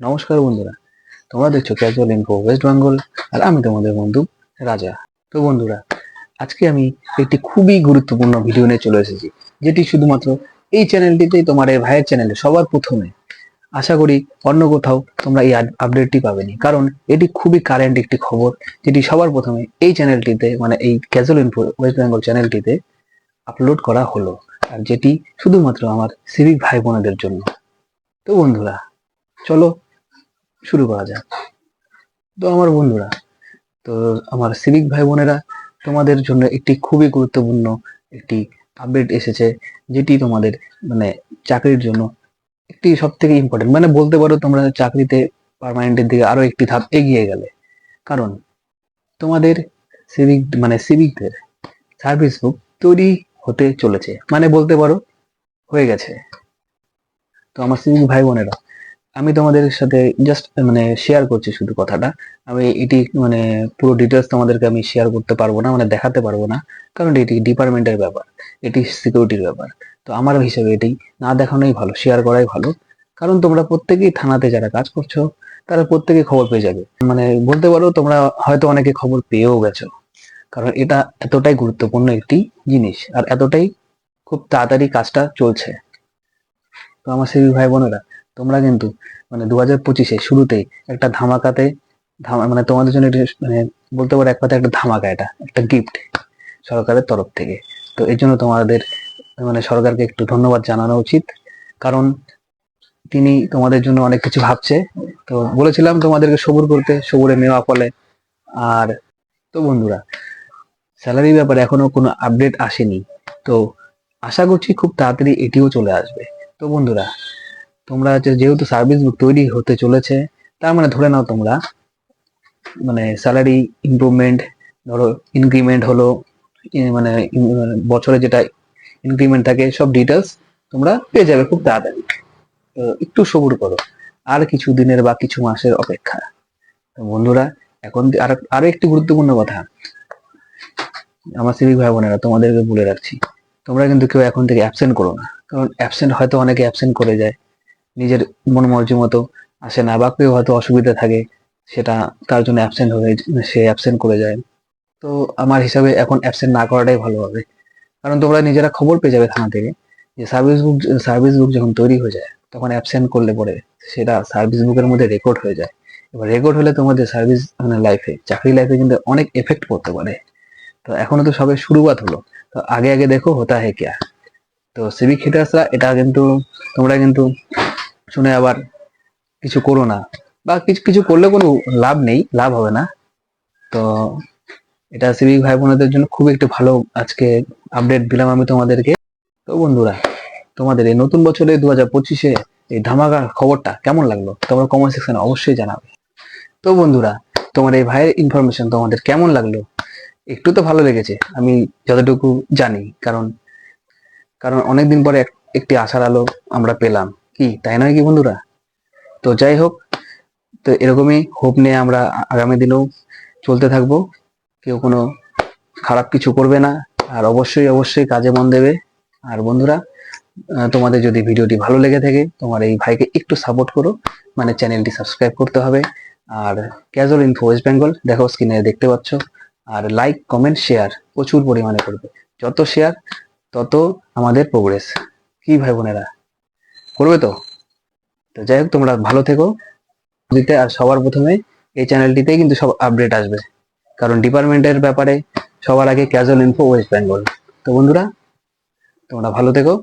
নমস্কার বন্ধুরা, তোমরা দেখছ ক্যাজুয়াল ইনফো ওয়েস্ট বেঙ্গল আর আমি তোমাদের বন্ধু রাজা। তো বন্ধুরা, আজকে আমি একটি খুবই গুরুত্বপূর্ণ ভিডিও নিয়ে চলে এসেছি, যেটি শুধুমাত্র এই চ্যানেলটিতেই তোমার এই ভাইয়ের চ্যানেলে সবার প্রথমে। আশা করি অন্য কোথাও তোমরা এই আপডেটটি পাবেনি, কারণ এটি খুবই কারেন্ট একটি খবর, যেটি সবার প্রথমে এই চ্যানেলটিতে মানে এই ক্যাজুয়াল ইনফো ওয়েস্ট বেঙ্গল চ্যানেলটিতে আপলোড করা হলো, আর যেটি শুধুমাত্র আমার সিভিক ভাই বোনেদের জন্য। তো বন্ধুরা, চলো শুরু করা যাক। তো আমার বন্ধুরা, তো আমার সিভিক ভাই বোনেরা, তোমাদের জন্য একটি খুবই গুরুত্বপূর্ণ একটি আপডেট এসেছে, যেটি তোমাদের মানে চাকরির জন্য একটি সব থেকে ইম্পর্টেন্ট মানে বলতে পারো তোমরা চাকরিতে পার্মানেন্টের দিকে আরও একটি ধাপ এগিয়ে গেলে। কারণ তোমাদের সিভিক মানে সিভিকদের সার্ভিস বুক তৈরি হতে চলেছে। মানে বলতে পারো হয়ে গেছে। তো আমার সিভিক ভাই বোনেরা আমি তোমাদের সাথে জাস্ট মানে শেয়ার করছি শুধু কথাটা। আমি এটি মানে পুরো ডিটেলস তোমাদেরকে আমি শেয়ার করতে পারব না মানে দেখাতে পারব না, কারণ এটি ডিপার্টমেন্টের ব্যাপার, এটি সিকিউরিটির ব্যাপার। তো আমার হিসাবে এটি না দেখানোই ভালো শেয়ার করাই ভালো। কারণ তোমরা প্রত্যেকেই থানাতে যারা কাজ করছ, তারা প্রত্যেকেই খবর পেয়ে যাবে। মানে বলতে পারো তোমরা হয়তো অনেকে খবর পেয়েও গেছো। কারণ এটা এতটাই গুরুত্বপূর্ণ একটি জিনিস, আর এতটাই খুব তাড়াতাড়ি কাজটা চলছে। তো আমার সিভিক ভাই বোনেরা তোমরা কিন্তু মানে দু হাজার পঁচিশে শুরুতেই একটা ধামাকাতে, ধামা মানে তোমাদের জন্য মানে বলতে পারো এক কথা একটা ধামাকা এটা, একটা গিফট সরকারের তরফ থেকে। তো এই জন্য তোমাদের মানে সরকারকে একটু ধন্যবাদ জানানো উচিত। কারণ তিনি তোমাদের জন্য অনেক কিছু ভাবছে। তো বলেছিলাম তোমাদেরকে সবুর করতে, সবুরে নেওয়া ফলে। আর তো বন্ধুরা স্যালারির ব্যাপারে এখনও কোনো আপডেট আসেনি। তো আশা করছি খুব তাড়াতাড়ি এটিও চলে আসবে। তো বন্ধুরা তোমরা হচ্ছে যেহেতু সার্ভিস বুক তৈরি হতে চলেছে, তার মানে ধরে নাও তোমরা মানে স্যালারি ইমপ্রুভমেন্ট ধরো ইনক্রিমেন্ট হলো মানে বছরে যেটা ইনক্রিমেন্ট থাকে, সব ডিটেলস তোমরা পেয়ে যাবে খুব তাড়াতাড়ি। তো একটু সবুর করো, আর কিছু দিনের বা কিছু মাসের অপেক্ষা। বন্ধুরা, এখন আর আরও একটি গুরুত্বপূর্ণ কথা। আমার সিভিক ভাই বোনেরা, তোমাদেরকে বলে রাখছি, তোমরা কিন্তু কেউ এখন থেকে অ্যাবসেন্ট করো না। কারণ অ্যাবসেন্ট হয়তো অনেকে অ্যাবসেন্ট করে যায়। নিজের মন মর্জি মতো আসে না বা কেউ হয়তো অসুবিধা থাকে, সেটা তার জন্য অ্যাবসেন্ট হয়ে সে অ্যাবসেন্ট করে যায়। তো আমার হিসাবে এখন অ্যাবসেন্ট না করাটাই ভালো হবে। কারণ তোমরা নিজেরা খবর পেয়ে যাবে থানা থেকে যে সার্ভিস বুক সার্ভিস বুক যখন তৈরি হয়ে যায়, তখন অ্যাবসেন্ট করলে পরে সেটা সার্ভিস বুকের মধ্যে রেকর্ড হয়ে যায়। এবার রেকর্ড হলে তোমাদের সার্ভিস মানে লাইফে চাকরি লাইফে কিন্তু অনেক এফেক্ট পড়তে পারে। তো এখনও তো সবে শুরুয়াত হলো, তো আগে আগে দেখো হতা হে ক্যা। তো সিভিক হিটার্সরা এটা কিন্তু, তোমরা কিন্তু শুনে আবার কিছু করো না। বা কিছু কিছু করলে কোনো লাভ নেই, লাভ হবে না। তো এটা সিভিক ভাই বোনদের জন্য খুব একটু ভালো আজকে আপডেট দিলাম আমি তোমাদেরকে। তো বন্ধুরা, তোমাদের এই নতুন বছরে দু হাজার পঁচিশে এই ধামাকা খবরটা কেমন লাগল? তোমরা কমেন্ট সেকশনে অবশ্যই জানাবে। তো বন্ধুরা, তোমার এই ভাইয়ের ইনফরমেশন তোমাদের কেমন লাগল? একটু তো ভালো লেগেছে, আমি যতটুকু জানি। কারণ কারণ অনেকদিন পরে এক- একটি আশার আলো আমরা পেলাম। কি? তাই নয় কি বন্ধুরা? তো যাই হোক, তো এরকমই হোপ নিয়ে আমরা আগামী দিনেও চলতে থাকব। কেউ কোনো খারাপ কিছু করবে না। আর অবশ্যই অবশ্যই কাজে মন দেবে। আর বন্ধুরা তোমাদের যদি ভিডিওটি ভালো লেগে থাকে, তোমার এই ভাইকে একটু সাপোর্ট করো। মানে চ্যানেলটি সাবস্ক্রাইব করতে হবে। আর ক্যাজুয়াল ইনফো ওয়েস্ট বেঙ্গল দেখো স্ক্রিনে দেখতে পাচ্ছ। আর লাইক কমেন্ট শেয়ার প্রচুর পরিমাণে করবে। যত শেয়ার তত আমাদের প্রোগ্রেস কি ভাই বোনেরা? করবে তো? তো যাই হোক, তোমরা ভালো থেকো। দিতে আর সবার প্রথমে এই চ্যানেলটিতেই কিন্তু সব আপডেট আসবে। কারণ ডিপার্টমেন্টের ব্যাপারে সবার আগে ক্যাজুয়াল ইনফো ওয়েস্ট বেঙ্গল তো বন্ধুরা, তোমরা ভালো থেকো।